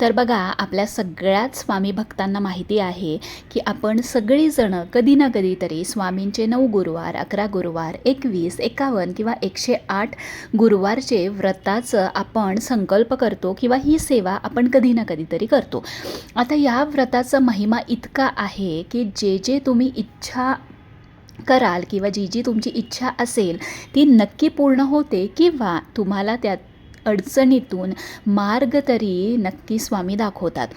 तर बघा आपल्या सगळ्याच स्वामी भक्तांना माहिती आहे की आपण सगळीजणं कधी ना कधीतरी स्वामींचे नऊ गुरुवार अकरा गुरुवार एकवीस एकावन्न किंवा एकशे आठ गुरुवारचे व्रताचं आपण संकल्प करतो किंवा ही सेवा आपण कधी ना कधीतरी करतो. आता या व्रताचा महिमा इतका आहे की जे जे तुम्ही इच्छा कराल किंवा जी जी तुमची इच्छा असेल ती नक्की पूर्ण होते किंवा तुम्हाला त्यात अडचणीतून मार्ग तरी नक्की स्वामी दाखवतात.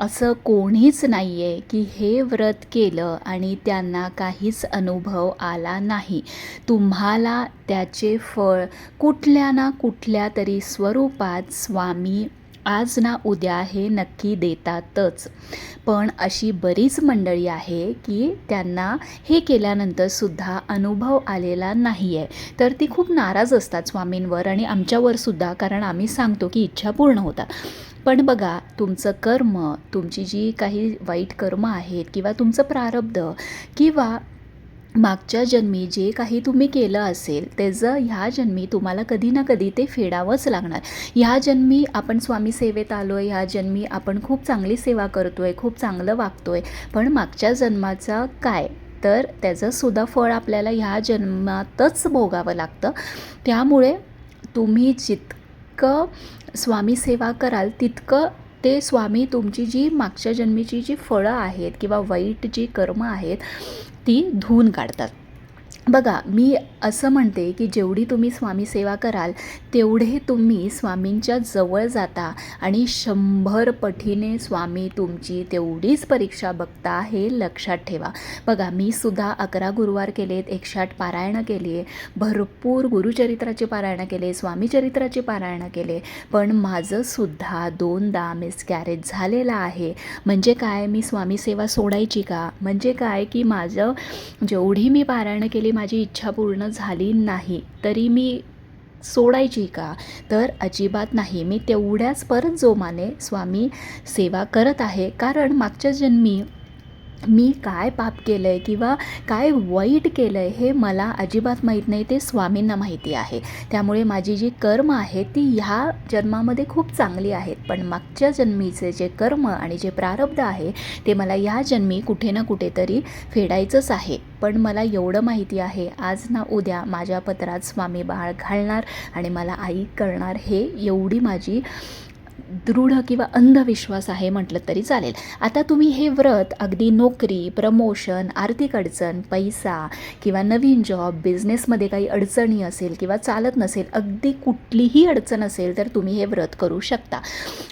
असं कोणीच नाही आहे की हे व्रत केलं आणि त्यांना काहीच अनुभव आला नाही. तुम्हाला त्याचे फळ कुठल्या ना कुठल्या तरी स्वरूपात स्वामी आज ना उद्या हे नक्की देतातच. पण अशी बरीच मंडळी आहे की त्यांना हे केल्यानंतर सुद्धा अनुभव आलेला नाही आहे तर ती खूप नाराज असतात स्वामींवर आणि आमच्यावर सुद्धा कारण आम्ही सांगतो की इच्छा पूर्ण होतात. पण बघा तुमचं कर्म तुमची जी काही वाईट कर्म आहेत किंवा तुमचं प्रारब्ध किंवा मागच्या जन्मी जे काही तुम्ही केलं असेल त्याचं ह्या जन्मी तुम्हाला कधी ना कधी ते फेडावंच लागणार. ह्या जन्मी आपण स्वामी सेवेत आलो आहे ह्या जन्मी आपण खूप चांगली सेवा करतो आहे खूप चांगलं वागतो आहे पण मागच्या जन्माचा काय? तर त्याचंसुद्धा फळ आपल्याला ह्या जन्मातच भोगावं लागतं. त्यामुळे तुम्ही जितकं स्वामी सेवा कराल तितकं ते स्वामी तुमची जी मागच्या जन्मीची जी फळं आहेत किंवा वाईट जी कर्म आहेत ती धुवून काढतात. बघा मी असं म्हणते की जेवढी तुम्ही स्वामी सेवा कराल तेवढे तुम्ही स्वामींच्या जवळ जाता आणि शंभर पटीने स्वामी तुमची तेवढीच परीक्षा बघता हे लक्षात ठेवा. बघा मी सुद्धा अकरा गुरुवार केलेत एकशे आठ पारायणं केली आहे भरपूर गुरुचरित्राची पारायणं केले स्वामीचरित्राची पारायणं केले पण माझं सुद्धा दोनदा मिसकॅरेज झालेलं आहे. म्हणजे काय मी स्वामी सेवा सोडायची का? म्हणजे काय की माझं जेवढी मी पारायणं केली माझी इच्छा पूर्ण झाली नाही. तरी मी सोडायची का? तर अजिबात नाही. मी तेवढ्याच परत जोमाने स्वामी सेवा करत आहे. कारण मागच्या जन्मी मी काय पाप केलं आहे किंवा काय वाईट केलं आहे हे मला अजिबात माहीत नाही ते स्वामींना माहिती आहे. त्यामुळे माझी जी कर्म आहे ती ह्या जन्मामध्ये खूप चांगली आहेत. पण मागच्या जन्मीचे जे कर्म आणि जे प्रारब्ध आहे ते मला या जन्मी कुठे ना कुठेतरी फेडायचंच आहे. पण मला एवढं माहिती आहे आज ना उद्या माझ्या पत्रात स्वामी बाळ घालणार आणि मला आई करणार हे एवढी माझी दृढ किंवा अंधविश्वास आहे म्हटलं तरी चालेल. आता तुम्ही हे व्रत अगदी नोकरी प्रमोशन आर्थिक अडचण पैसा किंवा नवीन जॉब बिझनेसमध्ये काही अडचणी असेल किंवा चालत नसेल अगदी कुठलीही अडचण असेल तर तुम्ही हे व्रत करू शकता.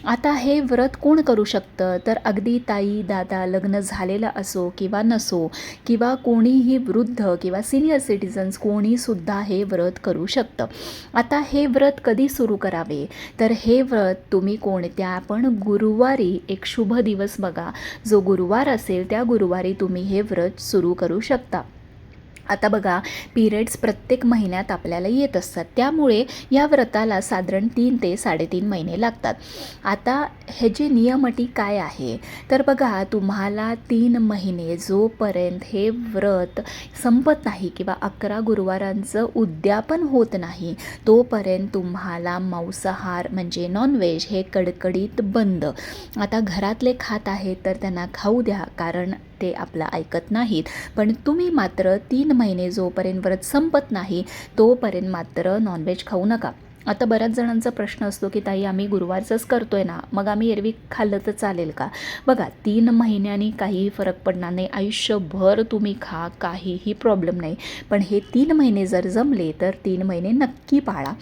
आता हे व्रत कोण करू शकतं? तर अगदी ताई दादा लग्न झालेलं असो किंवा नसो किंवा कोणीही वृद्ध किंवा सिनियर सिटिझन्स कोणीसुद्धा हे व्रत करू शकतं. आता हे व्रत कधी सुरू करावे? तर हे व्रत तुम्ही कोणत्या पण गुरुवारी एक शुभ दिवस बघा. जो गुरुवार असेल त्या गुरुवारी तुम्ही हे व्रत सुरू करू शकता. आता बघा पिरियड्स प्रत्येक महिन्यात आपल्याला येत असतात. त्यामुळे या व्रताला साधारण तीन ते साडेतीन महिने लागतात. आता ह्याचे नियमटी काय आहे? तर बघा तुम्हाला तीन महिने जोपर्यंत हे व्रत संपत नाही किंवा अकरा गुरुवारांचं उद्यापन होत नाही तोपर्यंत तुम्हाला मांसाहार म्हणजे नॉनव्हेज हे कडकडीत बंद. आता घरातले खात आहेत तर त्यांना खाऊ द्या कारण ते आपलं ऐकत नाहीत. पण तुम्ही मात्र तीन महिने जोपर्यंत व्रत संपत नाही तोपर्यंत मात्र नॉनव्हेज खाऊ नका. आता बऱ्याच जणांचा प्रश्न असतो की ताई आम्ही गुरुवारचंच करतो आहे ना? मग आम्ही एरवी खाल्लं तर चालेल का? बघा तीन महिन्यांनी काहीही फरक पडणार नाही. आयुष्यभर तुम्ही खा काहीही प्रॉब्लेम नाही. पण हे तीन महिने जर जमले तर तीन महिने नक्की पाळा.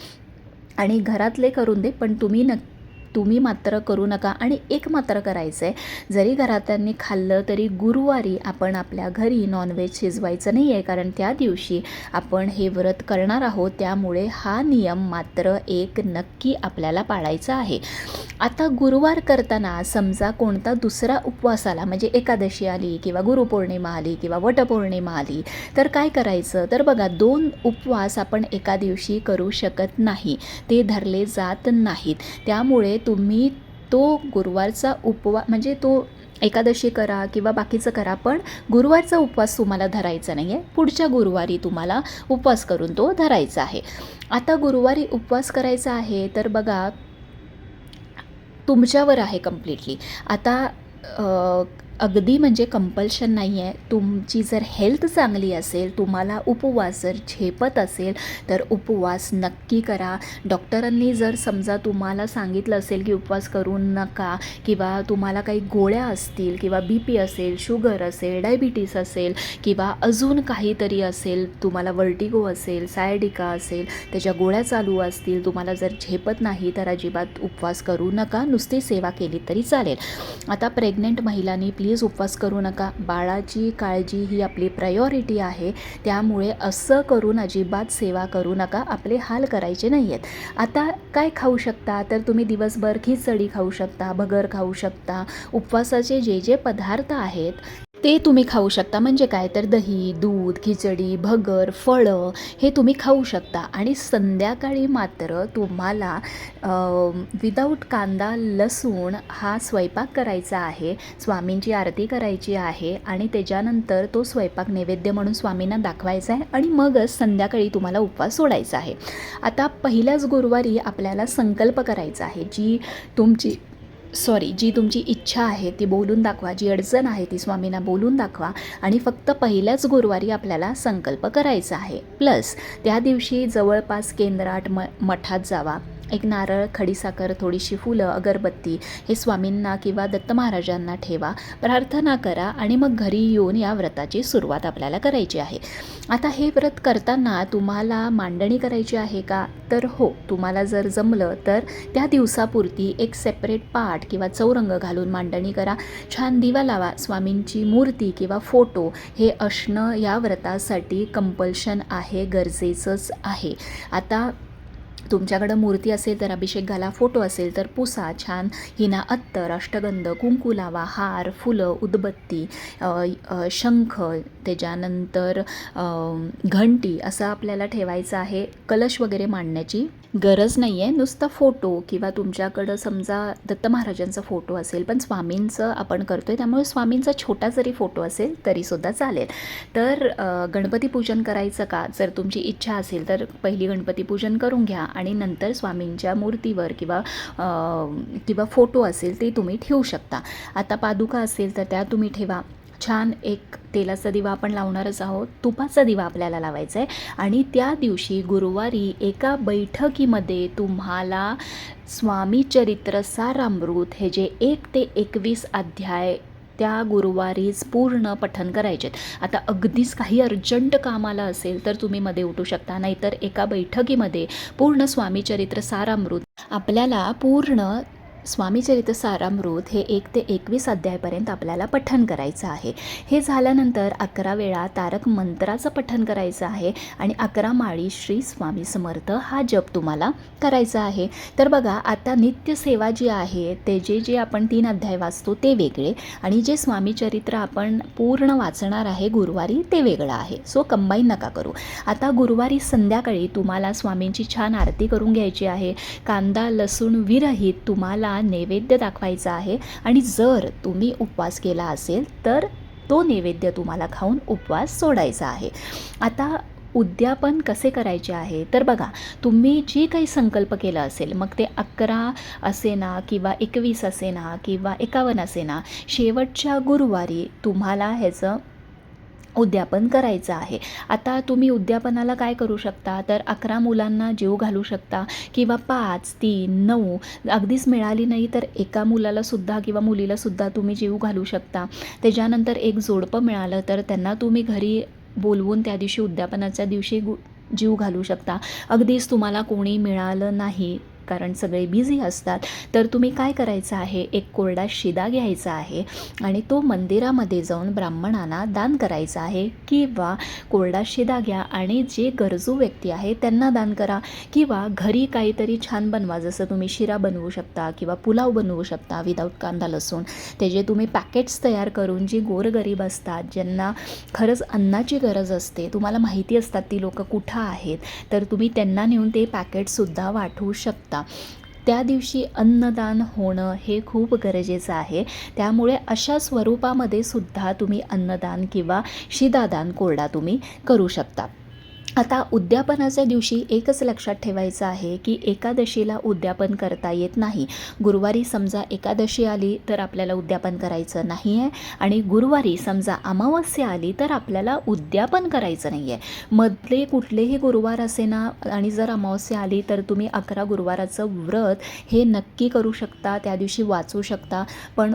आणि घरातले करून दे पण तुम्ही नक्की तुम्ही मात्र करू नका आणि एक मात्र करायचं आहे जरी घरातल्यांनी खाल्लं तरी गुरुवारी आपण आपल्या घरी नॉनव्हेज शिजवायचं नाही आहे कारण त्या दिवशी आपण हे व्रत करणार आहोत. त्यामुळे हा नियम मात्र एक नक्की आपल्याला पाळायचा आहे. आता गुरुवार करताना समजा कोणता दुसरा उपवास आला म्हणजे एकादशी आली किंवा गुरुपौर्णिमा आली किंवा वटपौर्णिमा आली तर काय करायचं? तर बघा दोन उपवास आपण एका दिवशी करू शकत नाही. ते धरले जात नाहीत. त्यामुळे तुम्ही तो गुरुवारचा उपवा म्हणजे तो एकादशी करा किंवा बाकीचं करा पण गुरुवारचा उपवास तुम्हाला धरायचा नाही आहे पुढच्या गुरुवारी तुम्हाला उपवास करून तो धरायचा आहे. आता गुरुवारी उपवास करायचा आहे तर बघा तुमच्यावर आहे कम्प्लिटली आता अगदी म्हणजे कंपल्शन नाही आहे तुमची जर हेल्थ चांगली असेल तुम्हाला उपवास जर झेपत असेल तर उपवास नक्की करा. डॉक्टरांनी जर समजा तुम्हाला सांगितलं असेल की उपवास करू नका किंवा तुम्हाला काही गोळ्या असतील किंवा बी पी असेल शुगर असेल डायबिटीस असेल किंवा अजून काहीतरी असेल तुम्हाला वर्टिगो असेल सायडिका असेल त्याच्या गोळ्या चालू असतील तुम्हाला जर झेपत नाही तर अजिबात उपवास करू नका. नुसती सेवा केली तरी चालेल. आता प्रेग्नेंट महिलांनी प्लीज उपवास करू नका. बाळाची काळजी ही आपली प्रायोरिटी आहे. त्यामुळे असं करून अजिबात सेवा करू नका. आपले हाल करायचे नाही आहेत आता काय खाऊ शकता? तर तुम्ही दिवसभर खिचडी खाऊ शकता भगर खाऊ शकता. उपवासाचे जे जे पदार्थ आहेत ते तुम्ही खाऊ शकता. म्हणजे काय? तर दही दूध खिचडी भगर फळं हे तुम्ही खाऊ शकता. आणि संध्याकाळी मात्र तुम्हाला विदाऊट कांदा लसूण हा स्वयंपाक करायचा आहे. स्वामींची आरती करायची आहे. आणि त्याच्यानंतर तो स्वयंपाक नैवेद्य म्हणून स्वामींना दाखवायचा आहे. आणि मगच संध्याकाळी तुम्हाला उपवास सोडायचा आहे. आता पहिल्याच गुरुवारी आपल्याला संकल्प करायचा आहे जी तुमची सॉरी जी तुमची इच्छा आहे ती बोलून दाखवा. जी अडचण आहे ती स्वामींना बोलून दाखवा. आणि फक्त पहिल्याच गुरुवारी आपल्याला संकल्प करायचा आहे. प्लस त्या दिवशी जवळपास केंद्रात म मठात जावा. एक नारळ खडीसाखर थोडीशी फुलं अगरबत्ती हे स्वामींना किंवा दत्त महाराजांना ठेवा प्रार्थना करा आणि मग घरी येऊन या व्रताची सुरुवात आपल्याला करायची आहे. आता हे व्रत करताना तुम्हाला मांडणी करायची आहे का? तर हो तुम्हाला जर जमलं तर त्या दिवसापुरती एक सेपरेट पाठ किंवा चौरंग घालून मांडणी करा. छान दिवा लावा स्वामींची मूर्ती किंवा फोटो हे असणं या व्रतासाठी कंपल्शन आहे गरजेचंच आहे. आता तुमच्याकडं मूर्ती असेल तर अभिषेक घाला फोटो असेल तर पुसा छान. हिना अत्तर अष्टगंध कुंकू लावा हार फुलं उदबत्ती शंख त्याच्यानंतर घंटी असं आपल्याला ठेवायचं आहे कलश वगैरे मांडण्याची. गरज नाही आहे नुसता फोटो किंवा तुमच्याकडं समजा दत्त महाराजांचा फोटो असेल पण स्वामींचं आपण करतो आहे त्यामुळे स्वामींचा छोटा जरी फोटो असेल तरीसुद्धा चालेल. तर गणपती पूजन करायचं का? जर तुमची इच्छा असेल तर पहिली गणपती पूजन करून घ्या आणि नंतर स्वामींच्या मूर्तीवर किंवा किंवा फोटो असेल ते तुम्ही ठेवू शकता. आता पादुका असेल तर त्या तुम्ही ठेवा. छान एक तेलाचा दिवा आपण लावणारच आहोत. तुपाचा दिवा आपल्याला लावायचा आहे. आणि त्या दिवशी गुरुवारी एका बैठकीमध्ये तुम्हाला स्वामी चरित्र सारामृत हे जे एक ते एकवीस अध्याय त्या गुरुवारीच पूर्ण पठन करायचे आता अगदीच काही अर्जंट कामाला असेल तर तुम्ही मध्ये उठू शकता. नाहीतर एका बैठकीमध्ये पूर्ण स्वामीचरित्र सारामृत आपल्याला पूर्ण स्वामीचरित सारामृत हे एक ते एकवीस अध्यायपर्यंत आपल्याला पठन करायचं आहे. हे झाल्यानंतर अकरा वेळा तारक मंत्राचं पठन करायचं आहे आणि अकरा माळी श्री स्वामी समर्थ हा जप तुम्हाला करायचा आहे. तर बघा आता नित्यसेवा जी आहे ते जे जे आपण तीन अध्याय वाचतो ते वेगळे आणि जे स्वामीचरित्र आपण पूर्ण वाचणार आहे गुरुवारी ते वेगळं आहे. सो कंबाईन नका करू. आता गुरुवारी संध्याकाळी तुम्हाला स्वामींची छान आरती करून घ्यायची आहे. कांदा लसूण विरहित तुम्हाला नैवेद्य दाखवायचा आहे. आणि जर तुम्ही उपवास केला असेल तर तो नैवेद्य तुम्हाला खाऊन उपवास सोडायचा आहे. आता उद्यापन कसे करायचे आहे? तर बघा तुम्ही जी काही संकल्प केला असेल मग ते अकरा असे ना किंवा एकवीस असे ना किंवा एकावन्न असे ना शेवटच्या गुरुवारी तुम्हाला ह्याचं उद्यापन करायचं आहे. आता तुम्ही उद्यापनाला काय करू शकता? तर अकरा मुलांना जीव घालू शकता किंवा पाच तीन नऊ अगदीच मिळाली नाही तर एका मुलालासुद्धा किंवा मुलीलासुद्धा तुम्ही जीव घालू शकता. त्याच्यानंतर एक जोडपं मिळालं तर त्यांना तुम्ही घरी बोलवून त्या दिवशी उद्यापनाच्या दिवशी गु जीव घालू शकता. अगदीच तुम्हाला कोणी मिळालं नाही. कारण सगळे बिझी असतात. तर तुम्ही काय करायचं आहे? एक कोरडा शिदा घ्यायचा आहे आणि तो मंदिरामध्ये जाऊन ब्राह्मणांना दान करायचा आहे. किंवा कोरडा शिदा घ्या आणि जे गरजू व्यक्ती आहे त्यांना दान करा. किंवा घरी काहीतरी छान बनवा जसं तुम्ही शिरा बनवू शकता किंवा पुलाव बनवू शकता विदाऊट कांदा लसूण. त्याचे तुम्ही पॅकेट्स तयार करून जी गोरगरीब असतात ज्यांना खरंच अन्नाची गरज असते तुम्हाला माहिती असतात ती लोकं कुठं आहेत. तर तुम्ही त्यांना नेऊन ते पॅकेटसुद्धा वाटवू शकता. त्या दिवशी अन्नदान होणं हे खूप गरजेचं आहे. त्यामुळे अशा स्वरूपामध्ये सुद्धा तुम्ही अन्नदान किंवा शिदादान कोरडा तुम्ही करू शकता. आता उद्यापनाच्या दिवशी एकच लक्षात ठेवायचं आहे की एकादशीला उद्यापन करता येत नाही. गुरुवारी समजा एकादशी आली तर आपल्याला उद्यापन करायचं नाही आहे आणि गुरुवारी समजा अमावस्या आली तर आपल्याला उद्यापन करायचं नाही आहे मधले कुठलेही गुरुवार असे ना आणि जर अमावस्या आली तर तुम्ही अकरा गुरुवाराचं व्रत हे नक्की करू शकता त्या दिवशी वाचू शकता. पण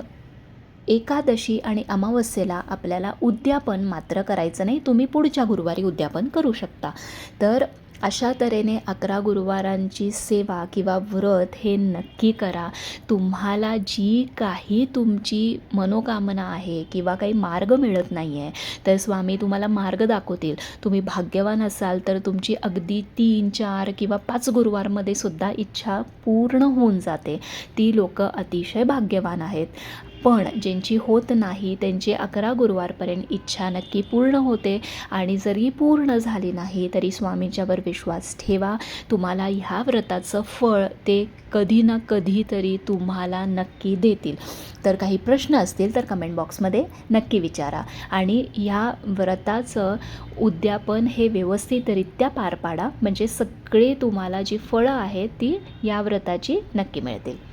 एकादशी आणि अमावस्येला आपल्याला उद्यापन मात्र करायचं नाही. तुम्ही पुढच्या गुरुवारी उद्यापन करू शकता. तर अशा तऱ्हेने अकरा गुरुवारांची सेवा किंवा व्रत हे नक्की करा. तुम्हाला जी काही तुमची मनोकामना आहे किंवा काही मार्ग मिळत नाही आहे तर स्वामी तुम्हाला मार्ग दाखवतील. तुम्ही भाग्यवान असाल तर तुमची अगदी तीन चार किंवा पाच गुरुवारमध्ये सुद्धा इच्छा पूर्ण होऊन जाते. ती लोक अतिशय भाग्यवान आहेत. पण ज्यांची होत नाही त्यांची अकरा गुरुवारपर्यंत इच्छा नक्की पूर्ण होते. आणि जरी पूर्ण झाली नाही तरी स्वामींच्यावर विश्वास ठेवा. तुम्हाला ह्या व्रताचं फळ ते कधी ना कधीतरी तुम्हाला नक्की देतील. तर काही प्रश्न असतील तर कमेंट बॉक्समध्ये नक्की विचारा. आणि ह्या व्रताचं उद्यापन हे व्यवस्थितरित्या पार पाडा. म्हणजे सगळे तुम्हाला जी फळं आहेत ती या व्रताची नक्की मिळतील.